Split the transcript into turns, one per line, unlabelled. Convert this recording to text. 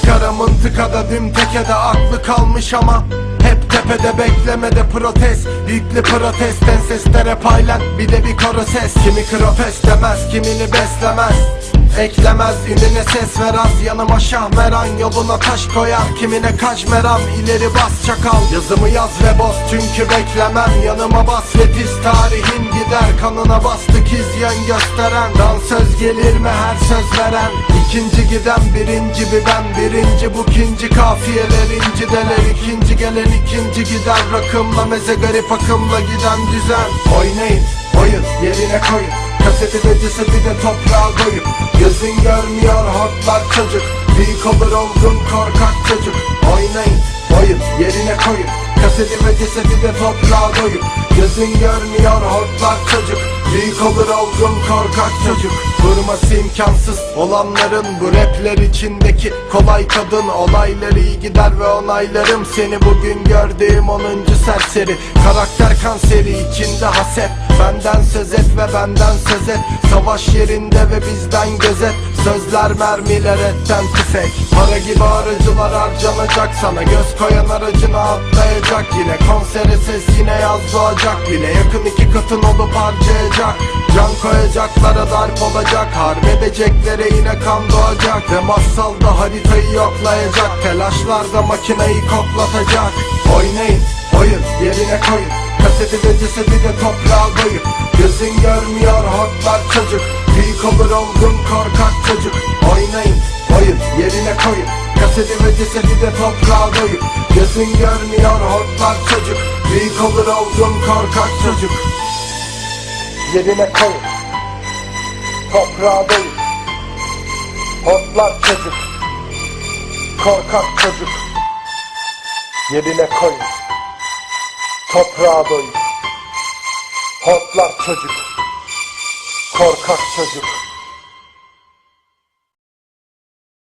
Sigara mıntıkada düm tekede aklı kalmış ama hep tepede beklemede protest. Yüklü protesten seslere paylan bir de bir koro ses. Kimi kropes demez kimini beslemez. Eklemez ününe ses ver az yanıma şahmeran Yoluna taş koyar. Kimine kaç meram ileri bas çakal. Yazımı yaz ve boz çünkü beklemem. Yanıma bas ve tiz tarihin gider Kanına bastık izyen gösteren Dansöz gelir mi her söz veren? İkinci giden birinci bir Birinci bu ikinci kafiyeler incideler ikinci gelen ikinci gider. Rakımla meze garip akımla giden düzen. Oynayın oyun yerine koyun. Kaseti ve cesedi de toprağa koyup Gözün görmüyor hortlar çocuk. Büyük olur olgun korkak çocuk. Oynayın oyun yerine koyun Kaseti ve cesedi de toprağa koyup Gözün görmüyor hortlar çocuk. Büyük olur olgun korkak çocuk. Durması imkansız olanların Bu rapler içindeki kolay kadın Olayları iyi gider ve onaylarım Seni. Bugün gördüğüm 10. serseri. Karakter kanseri içinde haset. Benden söz et ve benden söz et. Savaş yerinde ve bizden gözet Sözler mermiler etten tüfek. Para gibi aracılar harcanacak sana. Göz koyan aracına atlayacak yine. Konsere ses yine yaz doğacak bile Yakın iki katın olup harcayacak. Can koyacaklara darp olacak. Harp edeceklere yine kan doğacak. Ve masalda haritayı yoklayacak. Telaşlarda makineyi koklatacak. Oynayın oyun yerine koyun. Kaseti de cesedi de toprağa koyup Gözün görmüyor hortlar çocuk. Büyük olur olgun korkak çocuk. Oynayın oyun yerine koyun. Kaseti ve cesedi de toprağa koyup Gözün görmüyor hortlar çocuk. Büyük olur olgun korkak çocuk. Yerine koyun. Toprağa koyun. Hortlar çocuk. Korkak çocuk. Yerine koyun. Toprağa doyun Hortlar çocuk. Korkak çocuk